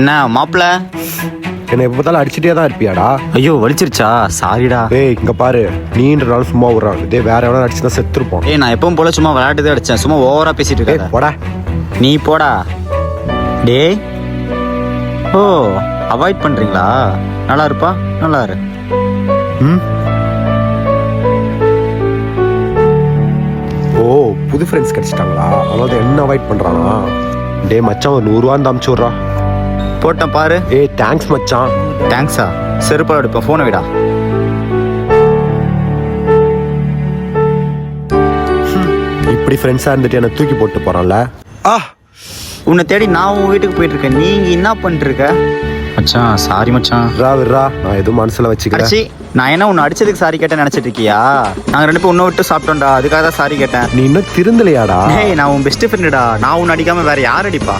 என்ன மாப்பிள? என்னை எப்போ பார்த்தாலும் அடிச்சுட்டே தான் இருப்பியாடா? ஐயோ வலிச்சிருச்சா? சாரிடா. ஏய் இங்க பாரு. நீன்றனால சும்மா விடுறான் இதே வேற எவனா அடிச்சு தான் செத்துருப்போம் ஏய் நான் எப்பவும் போல சும்மா விளையாட்டு அடிச்சேன். சும்மா ஓவரா பேசிட்டு ஏய் இருக்காத. போடா. நீ போடா. டேய். ஓ அவாய்ட் பண்றீங்களா? நல்லா இருப்பா? நல்லா இரு. ம்? ஓ புது ஃப்ரெண்ட்ஸ் கிடைச்சிட்டாங்களா? அதாவது என்ன அவாய்ட் பண்றானா? டேய் மச்சான் ஒரு நூறுரூவா அமுச்சு விட்றா. போட்டேன் பாரு. ஏய் தேங்க்ஸ் மச்சான். தேங்க்ஸா செருப்பால் எடுப்பேன். ஃபோனை விடா. இப்படி ஃப்ரெண்ட்ஸாக இருந்துட்டு என்னை தூக்கி போட்டு போறான்ல? ஆ உன்னை தேடி நான் உன் வீட்டுக்கு போயிட்டு இருக்கேன் நீங்க என்ன பண்ணிட்டு இருக்க மச்சான் சாரி மச்சான். விட்றா விட்றா நான் எதுவும் மனசுல வச்சுக்கிறேன் அடிச்சி நான் என்ன உன்னை அடிச்சதுக்கு சாரி கேட்டேன் நினைச்சிட்டு இருக்கியா? நாங்க ரெண்டு பேரும் உன்னை விட்டு சாப்பிட்டோம்டா. அதுக்காக தான் சாரி கேட்டேன். நீ இன்னும் திருந்தலையாடா? டேய் நான் உன் பெஸ்ட் ஃப்ரெண்டுடா நான் உன்னை அடிக்காம வேற யார் அடிப்பா?